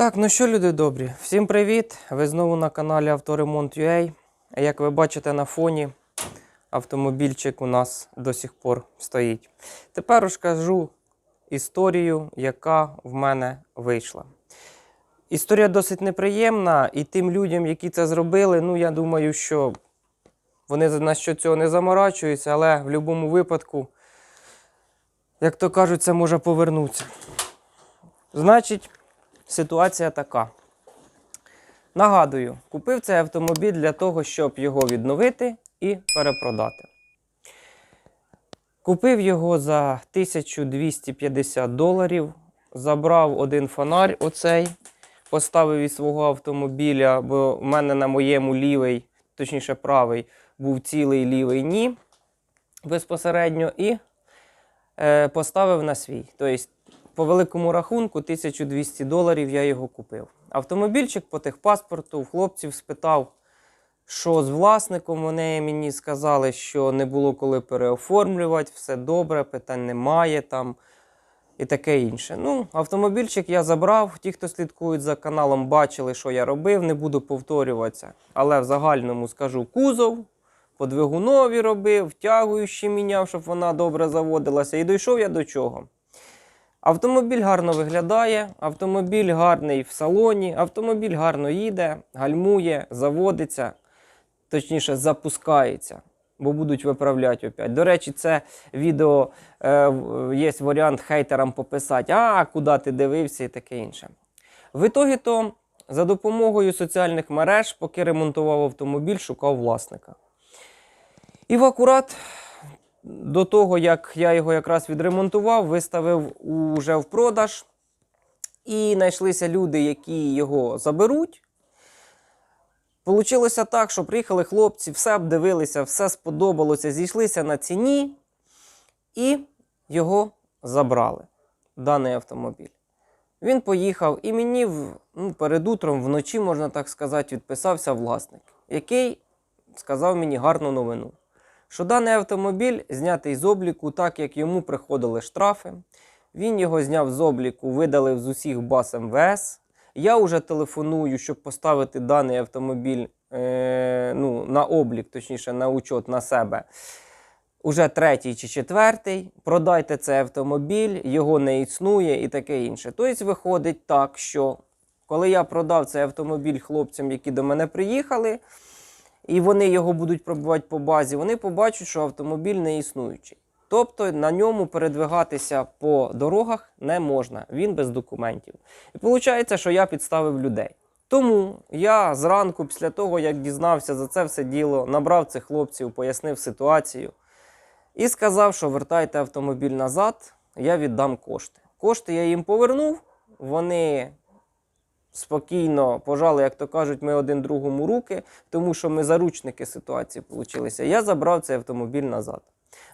Так, ну що, люди добрі, всім привіт! Ви знову на каналі Авторемонт.ua. Як ви бачите на фоні, автомобільчик у нас до сих пор стоїть. Тепер розкажу історію, яка в мене вийшла. Історія досить неприємна, і тим людям, які це зробили, ну я думаю, що вони на що цього не заморачуються, але в будь-якому випадку, як то кажуть, це може повернутися. Значить, ситуація така. Нагадую, купив цей автомобіль для того, щоб його відновити і перепродати. Купив його за 1250 доларів, забрав один фонарь оцей, поставив із свого автомобіля, бо в мене на моєму лівий, точніше правий, був цілий лівий ні безпосередньо і е, поставив на свій. Тобто, по великому рахунку 1200 доларів я його купив. Автомобільчик по техпаспорту, в хлопців спитав, що з власником. Вони мені сказали, що не було коли переоформлювати, все добре, питань немає там і таке інше. Ну, автомобільчик я забрав. Ті, хто слідкують за каналом, бачили, що я робив, не буду повторюватися. Але в загальному скажу кузов, по двигунові робив, втягуючи міняв, щоб вона добре заводилася. І дійшов я до чого. Автомобіль гарно виглядає, автомобіль гарний в салоні, автомобіль гарно їде, гальмує, заводиться, точніше запускається, бо будуть виправляти опять. До речі, це відео е, є варіант хейтерам пописати, а куди ти дивився і таке інше. В ітогі то за допомогою соціальних мереж, поки ремонтував автомобіль, шукав власника. І в акурат до того, як я його якраз відремонтував, виставив уже в продаж. І знайшлися люди, які його заберуть. Получилося так, що приїхали хлопці, все обдивилися, все сподобалося, зійшлися на ціні і його забрали, даний автомобіль. Він поїхав, і мені ну, перед утром, вночі, можна так сказати, відписався власник, який сказав мені гарну новину що даний автомобіль знятий з обліку, так як йому приходили штрафи. Він його зняв з обліку, видалив з усіх баз МВС. Я вже телефоную, щоб поставити даний автомобіль е, ну, на облік, точніше, на учет на себе. Уже третій чи четвертий. Продайте цей автомобіль, його не існує і таке інше. Тобто виходить так, що коли я продав цей автомобіль хлопцям, які до мене приїхали, і вони його будуть пробувати по базі, вони побачать, що автомобіль не існуючий. Тобто на ньому передвигатися по дорогах не можна, він без документів. І виходить, що я підставив людей. Тому я зранку, після того, як дізнався за це все діло, набрав цих хлопців, пояснив ситуацію і сказав, що вертайте автомобіль назад, я віддам кошти. Кошти я їм повернув, вони спокійно пожали, як то кажуть, ми один другому руки, тому що ми заручники ситуації получилися. Я забрав цей автомобіль назад.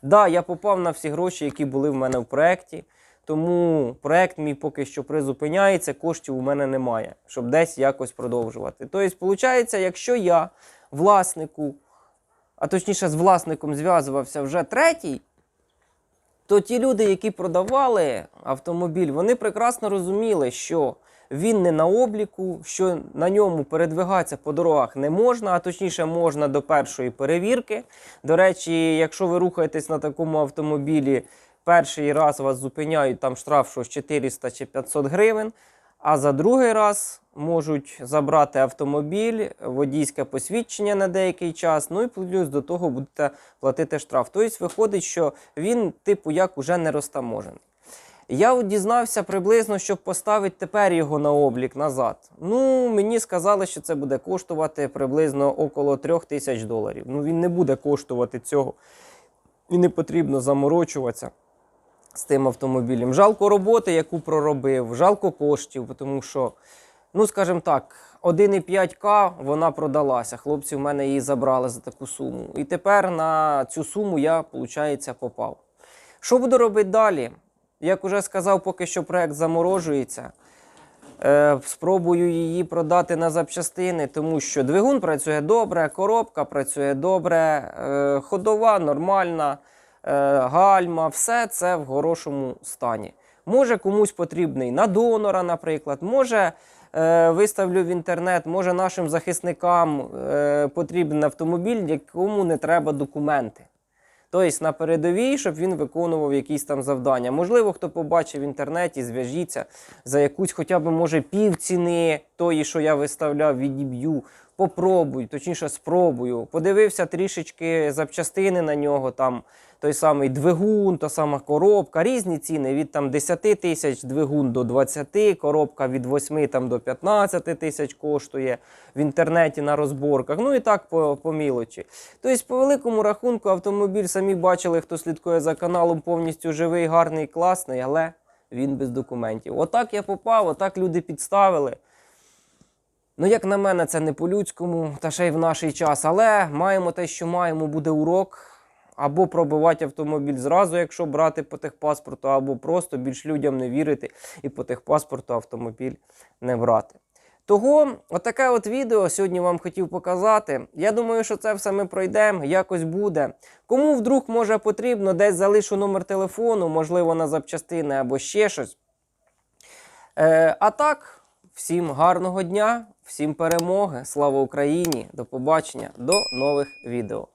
Да, я попав на всі гроші, які були в мене в проєкті, тому проєкт мій поки що призупиняється, коштів у мене немає, щоб десь якось продовжувати. Тобто, виходить, якщо я власнику, а точніше з власником зв'язувався вже третій, то ті люди, які продавали автомобіль, вони прекрасно розуміли, що він не на обліку, що на ньому передвигатися по дорогах не можна, а точніше можна до першої перевірки. До речі, якщо ви рухаєтесь на такому автомобілі, перший раз вас зупиняють там штраф щось 400 чи 500 гривень. А за другий раз можуть забрати автомобіль, водійське посвідчення на деякий час. Ну і плюс до того будете платити штраф. Тобто виходить, що він, типу, як уже не розтаможений. Я от дізнався приблизно, щоб поставити тепер його на облік назад. Ну, мені сказали, що це буде коштувати приблизно около 3 тисяч доларів. Ну, він не буде коштувати цього. І не потрібно заморочуватися з тим автомобілем. Жалко роботи, яку проробив, жалко коштів, тому що, ну скажімо так, 1,5К вона продалася. Хлопці в мене її забрали за таку суму. І тепер на цю суму я, виходить, попав. Що буду робити далі? Як уже сказав, поки що проект заморожується. Е, спробую її продати на запчастини, тому що двигун працює добре, коробка працює добре, е, ходова нормальна, е, гальма, все це в хорошому стані. Може комусь потрібний на донора, наприклад, може виставлю в інтернет, може нашим захисникам потрібен автомобіль, якому не треба документи. Тобто на передовій, щоб він виконував якісь там завдання. Можливо, хто побачив в інтернеті, зв'яжіться за якусь хоча б може півціни тої, що я виставляв, відіб'ю. Попробуй, точніше, спробую. Подивився трішечки запчастини на нього, там той самий двигун, та сама коробка, різні ціни від там 10 тисяч двигун до 20, коробка від 8 там, до 15 тисяч коштує в інтернеті на розборках. Ну і так по, по мілочі. Тобто, по великому рахунку, автомобіль самі бачили, хто слідкує за каналом, повністю живий, гарний, класний, але він без документів. Отак я попав, отак люди підставили. Ну, як на мене, це не по-людському, та ще й в наш час. Але маємо те, що маємо, буде урок. Або пробивати автомобіль зразу, якщо брати по техпаспорту, або просто більш людям не вірити і по техпаспорту автомобіль не брати. Того, отаке от відео сьогодні вам хотів показати. Я думаю, що це все ми пройдемо, якось буде. Кому вдруг може потрібно, десь залишу номер телефону, можливо, на запчастини або ще щось. Е, а так, всім гарного дня, всім перемоги, слава Україні, до побачення, до нових відео.